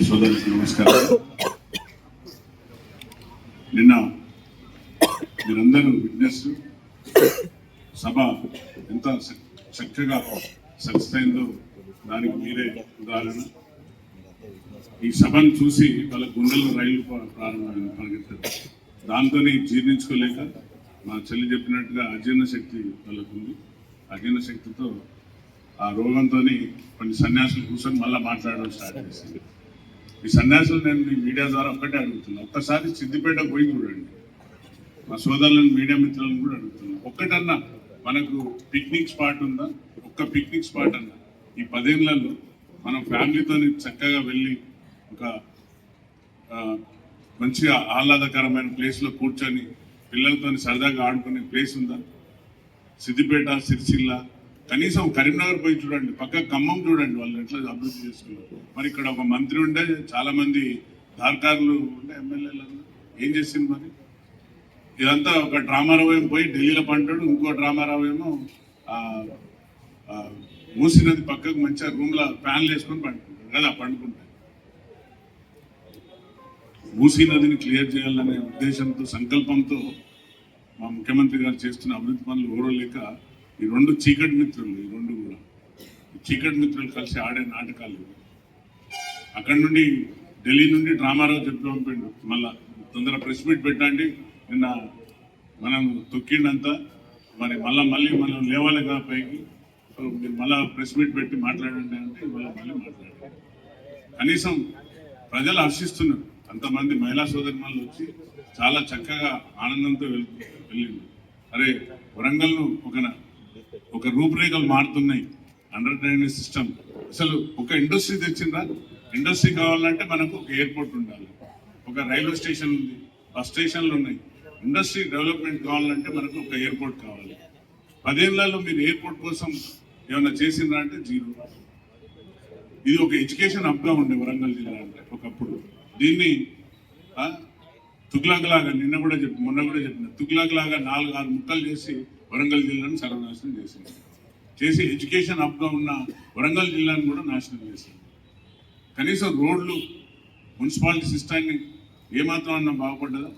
సోదరికి నమస్కారం. నిన్న మీరందరూ విట్నెస్ సభ ఎంత చక్కగా సక్సెస్ అయిందో దానికి మీరే ఉదాహరణ. ఈ సభను చూసి వాళ్ళ గుండెల్లో రైలు ప్ర- ప్రారంభమైంది పరిగెత్తారు దాంతోనే జీర్ణించుకోలేక మా చెల్లి చెప్పినట్టుగా అజీర్ణ శక్తి వాళ్ళకుంది అజీర్ణ శక్తితో ఆ రోగంతో కొన్ని సన్యాసులు కూర్చొని మళ్ళీ మాట్లాడడం స్టార్ట్ చేసింది. ఈ సన్యాసులు నేను మీ మీడియా ద్వారా ఒక్కటే అడుగుతున్నా. ఒక్కసారి సిద్దిపేట పోయి చూడండి. మా సోదరులను మీడియా మిత్రులను కూడా అడుగుతున్నాను ఒక్కటన్నా మనకు పిక్నిక్ స్పాట్ ఉందా? ఒక్క పిక్నిక్ స్పాట్ అన్నా. ఈ పదేళ్ళలో మనం ఫ్యామిలీతో చక్కగా వెళ్ళి ఒక మంచిగా ఆహ్లాదకరమైన ప్లేస్లో కూర్చొని పిల్లలతో సరదాగా ఆడుకునే ప్లేస్ ఉందా? సిద్దిపేట సిరిసిల్ల కనీసం కరీంనగర్ పోయి చూడండి పక్క ఖమ్మం చూడండి వాళ్ళు ఎట్లా అభివృద్ధి చేసుకున్నారు. మరి ఇక్కడ ఒక మంత్రి ఉండే చాలా మంది దార్కారులు ఉండే ఎమ్మెల్యేలు ఏం చేసింది మరి? ఇదంతా ఒక డ్రామారావు ఏమో పోయి ఢిల్లీలో పంటాడు ఇంకో డ్రామారావు ఏమో మూసినది మూసీ నది పక్కకు మంచిగా రూమ్లో ఫ్యాన్లు వేసుకొని పండుకుంటాడు. కదా పండుకుంటాడు. మూసీ నదిని క్లియర్ చేయాలనే ఉద్దేశంతో సంకల్పంతో మా ముఖ్యమంత్రి గారు చేస్తున్న అభివృద్ధి పనులు ఓరలేక ఈ రెండు చీకటి మిత్రులు ఈ రెండు కూడా. ఈ చీకటి మిత్రులు కలిసి ఆడే నాటకాలు అక్కడ అక్కడి నుండి ఢిల్లీ నుండి డ్రామారావు చెప్పి పంపిండు. మళ్ళా తొందర ప్రెస్ మీట్ పెట్టండి. నిన్న మనం తొక్కిండంతా. మరి మళ్ళీ మళ్ళీ మనం లేవాలి కదా పైకి. మీరు మళ్ళా ప్రెస్ మీట్ పెట్టి మాట్లాడండి అంటే మళ్ళీ మళ్ళీ మాట్లాడండి. కనీసం ప్రజలు హర్షిస్తున్నారు. అంతమంది మహిళా సోదరిమణులు వచ్చి చాలా చక్కగా ఆనందంతో వెళ్ వెళ్ళింది అరే వరంగల్ను ఒక ఒక రూపురేఖలు మారుతున్నాయి. అండర్ డ్రైనేజ్ సిస్టమ్ అసలు ఒక ఇండస్ట్రీ తెచ్చిందా? ఇండస్ట్రీ కావాలంటే మనకు ఒక ఎయిర్పోర్ట్ ఉండాలి. ఒక రైల్వే స్టేషన్ ఉంది. బస్ స్టేషన్లు ఉన్నాయి. ఇండస్ట్రీ డెవలప్మెంట్ కావాలంటే మనకు ఒక ఎయిర్పోర్ట్ కావాలి. పదేళ్ళలో మీరు ఎయిర్పోర్ట్ కోసం ఏమైనా చేసిందా అంటే జీరో. ఇది ఒక ఎడ్యుకేషన్ హబ్గా ఉండే వరంగల్ జిల్లా అంటే ఒకప్పుడు. దీన్ని ఆ, లాగా నిన్న కూడా చెప్పి మొన్న కూడా చెప్పిన తుగ్లక్ లాగా నాలుగు ఆరు ముక్కలు చేసి వరంగల్ జిల్లాను సర్వనాశనం చేసింది. చేసి ఎడ్యుకేషన్ హబ్గా ఉన్న వరంగల్ జిల్లాను కూడా నాశనం చేసింది. కనీసం రోడ్లు మున్సిపాలిటీ సిస్టాన్ని ఏమాత్రం అన్నా బాగుపడ్డదా?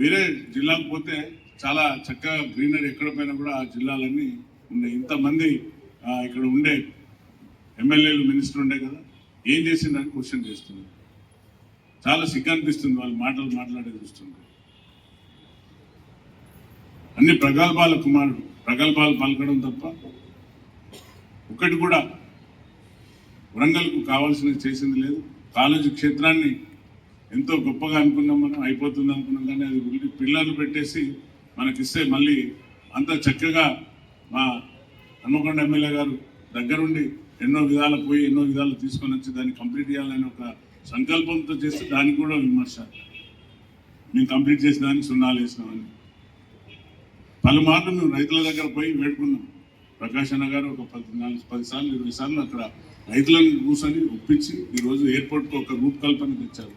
వేరే జిల్లాకు పోతే చాలా చక్కగా గ్రీనరీ ఎక్కడ పోయినా కూడా ఆ జిల్లాలన్నీ ఉన్నాయి. ఇంతమంది ఇక్కడ ఉండే ఎమ్మెల్యేలు మినిస్టర్ ఉండే కదా ఏం చేసిందని క్వశ్చన్ చేస్తున్నారు. చాలా సిగ్గు అనిపిస్తుంది వాళ్ళు మాటలు మాట్లాడే చూస్తుంటారు అన్ని ప్రగల్భాల కుమారుడు. ప్రగల్భాలు పలకడం తప్ప ఒకటి కూడా వరంగల్కు కావాల్సినది చేసింది లేదు. కాలేజీ క్షేత్రాన్ని ఎంతో గొప్పగా అనుకున్నాం మనం అయిపోతుంది అనుకున్నాం కానీ అది ఉల్లి పిల్లలు పెట్టేసి మనకిస్తే మళ్ళీ అంత చక్కగా మా హన్మకొండ ఎమ్మెల్యే గారు దగ్గరుండి ఎన్నో విధాలు పోయి ఎన్నో విధాలు తీసుకొని వచ్చి దాన్ని కంప్లీట్ చేయాలని ఒక సంకల్పంతో చేస్తే దానికి కూడా విమర్శ. మేము కంప్లీట్ చేసిన దానికి సున్నాలు వేసినామని పలుమార్లు మేము రైతుల దగ్గర పోయి వేడుకున్నాం. ప్రకాష్ అన్న గారు ఒక పది నాలుగు పది సార్లు ఇరవై సార్లు అక్కడ రైతులను కూర్చొని ఒప్పించి ఈరోజు ఎయిర్పోర్ట్కి ఒక రూపకల్పన తెచ్చారు.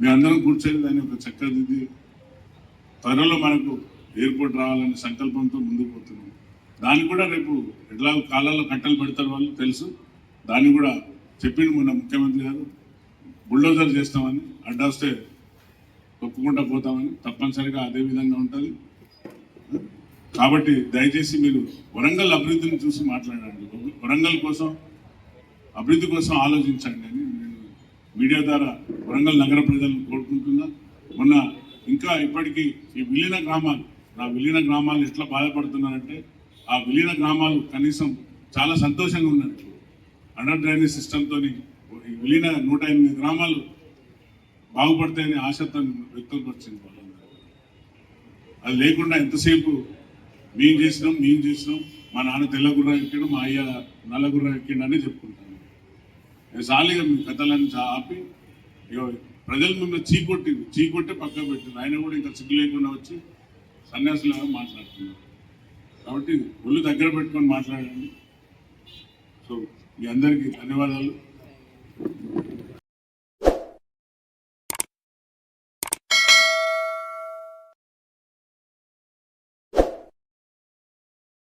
మేమందరం కూర్చొని దాన్ని ఒక చక్కదిద్ది త్వరలో మనకు ఎయిర్పోర్ట్ రావాలనే సంకల్పంతో ముందుకు పోతున్నాం. దాన్ని కూడా రేపు ఎట్లా కాలాల్లో కట్టలు పెడతారు వాళ్ళు తెలుసు. దాన్ని కూడా చెప్పిండు మొన్న ముఖ్యమంత్రి గారు. బుల్డోజర్ చేస్తామని అడ్డొస్తే ఒప్పుకుంటా పోతామని తప్పనిసరిగా అదే విధంగా ఉంటుంది. కాబట్టి దయచేసి మీరు వరంగల్ అభివృద్ధిని చూసి మాట్లాడండి. వరంగల్ కోసం అభివృద్ధి కోసం ఆలోచించండి అని నేను మీడియా ద్వారా వరంగల్ నగర ప్రజలను కోరుకుంటున్నా. మొన్న ఇంకా ఇప్పటికీ ఈ విలీన గ్రామాలు ఆ విలీన గ్రామాలు ఎట్లా బాధపడుతున్నారంటే ఆ విలీన గ్రామాలు కనీసం చాలా సంతోషంగా ఉన్నట్టు. అండర్ డ్రైనేజ్ సిస్టంతో ఈ విలీన నూట ఎనిమిది గ్రామాలు బాగుపడతాయని ఆశతో వ్యక్తపరిచింది వాళ్ళందరూ అది లేకుండా ఎంతసేపు మేము చేసినాం మేము చేసినాం మా నాన్న తెల్లగుర్ర ఎక్కాడు మా అయ్య నల్ల గుర్ర ఎక్కిండు అని చెప్పుకుంటాను సాలిగా మీ కథలను చా- ఆపి ఇగో ప్రజలు మిమ్మల్ని చీకొట్టి చీకొట్టి పక్కకు పెట్టింది. ఆయన కూడా ఇంకా సిగ్గు లేకుండా వచ్చి సన్యాసులాగా మాట్లాడుతున్నారు. కాబట్టి ఒళ్ళు దగ్గర పెట్టుకొని మాట్లాడండి. సో మీ అందరికీ ధన్యవాదాలు.